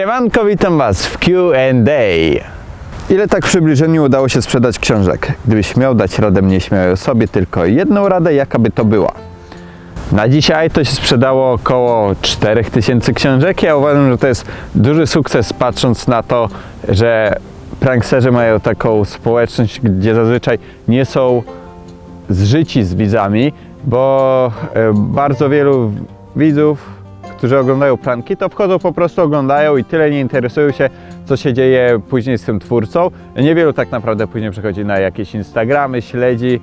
Siemanko, witam Was w Q&A. Ile tak w przybliżeniu udało się sprzedać książek? Gdybyś miał dać radę nieśmiałej osobie, tylko jedną radę, jaka by to była? Na dzisiaj to się sprzedało około 4000 książek. Ja uważam, że to jest duży sukces, patrząc na to, że pranksterzy mają taką społeczność, gdzie zazwyczaj nie są zżyci z widzami, bo e, bardzo wielu widzów, którzy oglądają pranki, to wchodzą po prostu oglądają i tyle nie interesują się, co się dzieje później z tym twórcą. Niewielu tak naprawdę później przechodzi na jakieś Instagramy, śledzi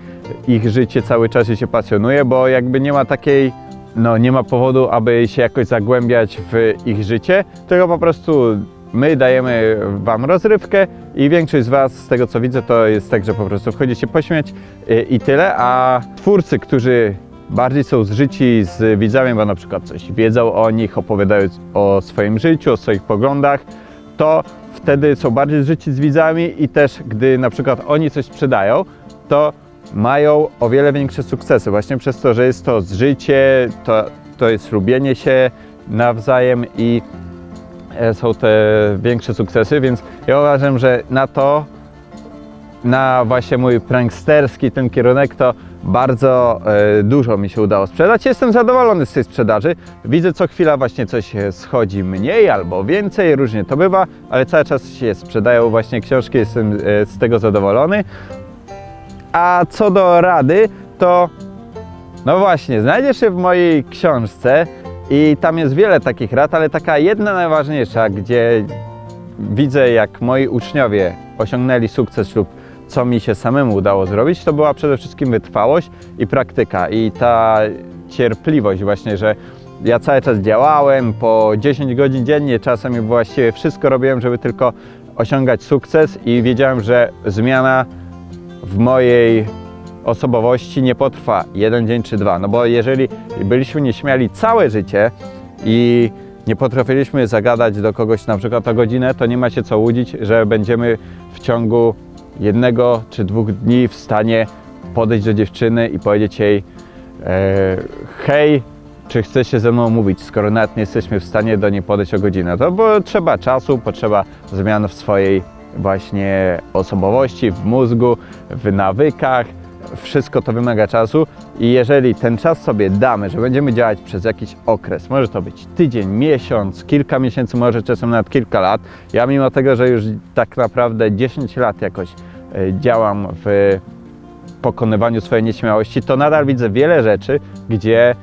ich życie cały czas i się pasjonuje, bo jakby nie ma takiej, no nie ma powodu, aby się jakoś zagłębiać w ich życie, tylko po prostu my dajemy Wam rozrywkę i większość z Was, z tego co widzę, to jest tak, że po prostu wchodzicie pośmiać y, i tyle, a twórcy, którzy bardziej są zżyci z widzami, bo na przykład coś wiedzą o nich, opowiadają o swoim życiu, o swoich poglądach, to wtedy są bardziej zżyci z widzami i też gdy na przykład oni coś sprzedają, to mają o wiele większe sukcesy. Właśnie przez to, że jest to zżycie, to, to jest lubienie się nawzajem i e, są te większe sukcesy, więc ja uważam, że na to, na właśnie mój pranksterski ten kierunek, to bardzo e, dużo mi się udało sprzedać. Jestem zadowolony z tej sprzedaży. Widzę co chwila właśnie coś e, schodzi mniej albo więcej, różnie to bywa, ale cały czas się sprzedają właśnie książki, jestem e, z tego zadowolony. A co do rady, to no właśnie, znajdziesz się w mojej książce i tam jest wiele takich rad, ale taka jedna najważniejsza, gdzie widzę jak moi uczniowie osiągnęli sukces lub co mi się samemu udało zrobić, to była przede wszystkim wytrwałość i praktyka i ta cierpliwość właśnie, że ja cały czas działałem po 10 godzin dziennie, czasem i właściwie wszystko robiłem, żeby tylko osiągać sukces i wiedziałem, że zmiana w mojej osobowości nie potrwa jeden dzień czy dwa. No bo jeżeli byliśmy nieśmiali całe życie i nie potrafiliśmy zagadać do kogoś na przykład o godzinę, to nie ma się co łudzić, że będziemy w ciągu jednego czy dwóch dni w stanie podejść do dziewczyny i powiedzieć jej e, hej, czy chce się ze mną mówić, skoro nawet nie jesteśmy w stanie do niej podejść o godzinę. To bo trzeba czasu, potrzeba zmian w swojej właśnie osobowości, w mózgu, w nawykach. Wszystko to wymaga czasu i jeżeli ten czas sobie damy, że będziemy działać przez jakiś okres, może to być tydzień, miesiąc, kilka miesięcy, może czasem nawet kilka lat. Ja mimo tego, że już tak naprawdę 10 lat jakoś działam w pokonywaniu swojej nieśmiałości, to nadal widzę wiele rzeczy, gdzie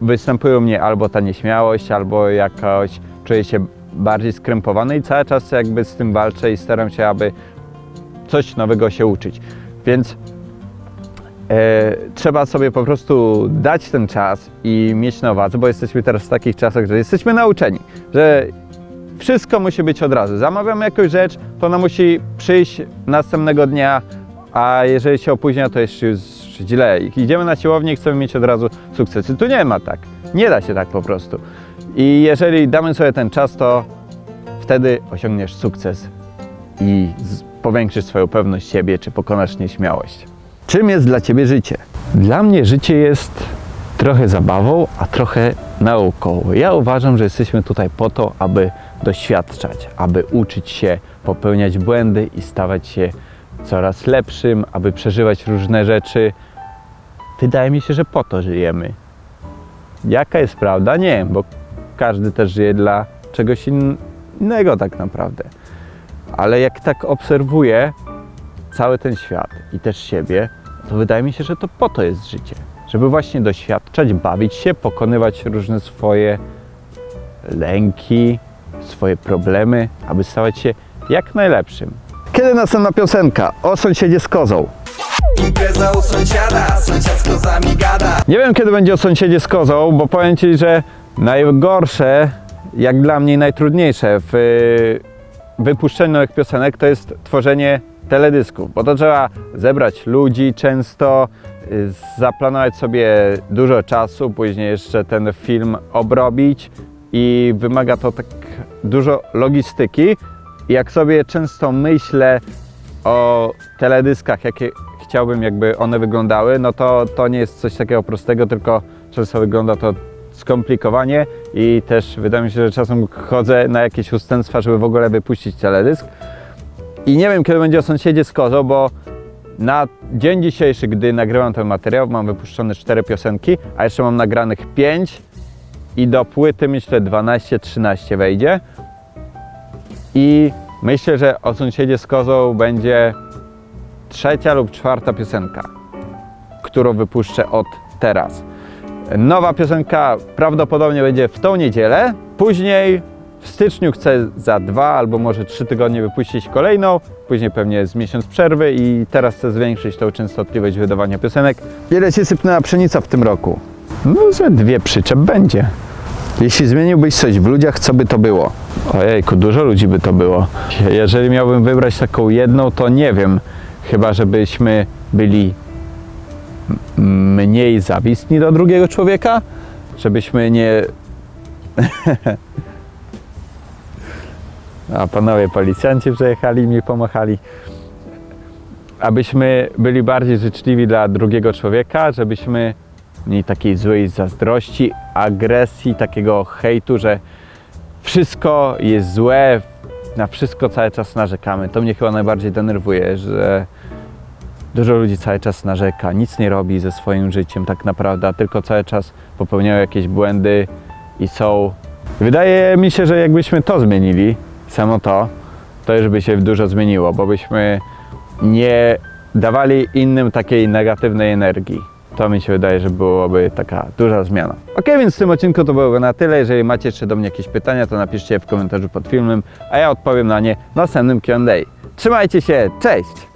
występują mnie albo ta nieśmiałość, albo jakoś czuję się bardziej skrępowany i cały czas jakby z tym walczę i staram się, aby coś nowego się uczyć. Więc e, trzeba sobie po prostu dać ten czas i mieć na uwadze, bo jesteśmy teraz w takich czasach, że jesteśmy nauczeni, że wszystko musi być od razu. Zamawiamy jakąś rzecz, to ona musi przyjść następnego dnia, a jeżeli się opóźnia, to jest już źle. Idziemy na siłownię i chcemy mieć od razu sukcesy. Tu nie ma tak. Nie da się tak po prostu. I jeżeli damy sobie ten czas, to wtedy osiągniesz sukces i powiększysz swoją pewność siebie, czy pokonasz nieśmiałość. Czym jest dla Ciebie życie? Dla mnie życie jest trochę zabawą, a trochę nauką. Ja uważam, że jesteśmy tutaj po to, aby doświadczać, aby uczyć się, popełniać błędy i stawać się coraz lepszym, aby przeżywać różne rzeczy. Wydaje mi się, że po to żyjemy. Jaka jest prawda? Nie bo każdy też żyje dla czegoś in- innego tak naprawdę. Ale jak tak obserwuję cały ten świat i też siebie, to wydaje mi się, że to po to jest życie. Żeby właśnie doświadczać, bawić się, pokonywać różne swoje lęki, swoje problemy, aby stawać się jak najlepszym. Kiedy następna piosenka o sąsiedzie z kozą? Impreza u sąsiada, sąsiad z kozami gada Nie wiem, kiedy będzie o sąsiedzie z kozą, bo powiem Ci, że najgorsze, jak dla mnie najtrudniejsze w y, wypuszczeniu nowych piosenek to jest tworzenie teledysków, bo to trzeba zebrać ludzi często, zaplanować sobie dużo czasu, później jeszcze ten film obrobić i wymaga to tak dużo logistyki. Jak sobie często myślę o teledyskach, jakie chciałbym, jakby one wyglądały, no to to nie jest coś takiego prostego, tylko często wygląda to skomplikowanie i też wydaje mi się, że czasem chodzę na jakieś ustępstwa, żeby w ogóle wypuścić teledysk. I nie wiem, kiedy będzie o sąsiedzie z Kozą, bo na dzień dzisiejszy, gdy nagrywam ten materiał, mam wypuszczone 4 piosenki, a jeszcze mam nagranych 5 i do płyty myślę 12-13 wejdzie. I myślę, że o sąsiedzie z Kozą będzie trzecia lub czwarta piosenka, którą wypuszczę od teraz. Nowa piosenka prawdopodobnie będzie w tą niedzielę. Później w styczniu chcę za dwa albo może trzy tygodnie wypuścić kolejną. Później pewnie z miesiąc przerwy i teraz chcę zwiększyć tą częstotliwość wydawania piosenek. Ile Ci sypnęła pszenica w tym roku? No, że dwie przyczep będzie. Jeśli zmieniłbyś coś w ludziach, co by to było? Ojejku, dużo ludzi by to było. Jeżeli miałbym wybrać taką jedną, to nie wiem. Chyba, żebyśmy byli mniej zawistni do drugiego człowieka, żebyśmy nie. A panowie policjanci przyjechali i mi pomachali. Abyśmy byli bardziej życzliwi dla drugiego człowieka, żebyśmy mniej takiej złej zazdrości, agresji, takiego hejtu, że wszystko jest złe, na wszystko cały czas narzekamy. To mnie chyba najbardziej denerwuje, że Dużo ludzi cały czas narzeka, nic nie robi ze swoim życiem tak naprawdę, tylko cały czas popełniają jakieś błędy i są. Wydaje mi się, że jakbyśmy to zmienili, samo to, już by się dużo zmieniło, bo byśmy nie dawali innym takiej negatywnej energii. To mi się wydaje, że byłoby taka duża zmiana. Ok, więc w tym odcinku to byłoby na tyle. Jeżeli macie jeszcze do mnie jakieś pytania, to napiszcie je w komentarzu pod filmem, a ja odpowiem na nie w następnym Q&A. Trzymajcie się, cześć!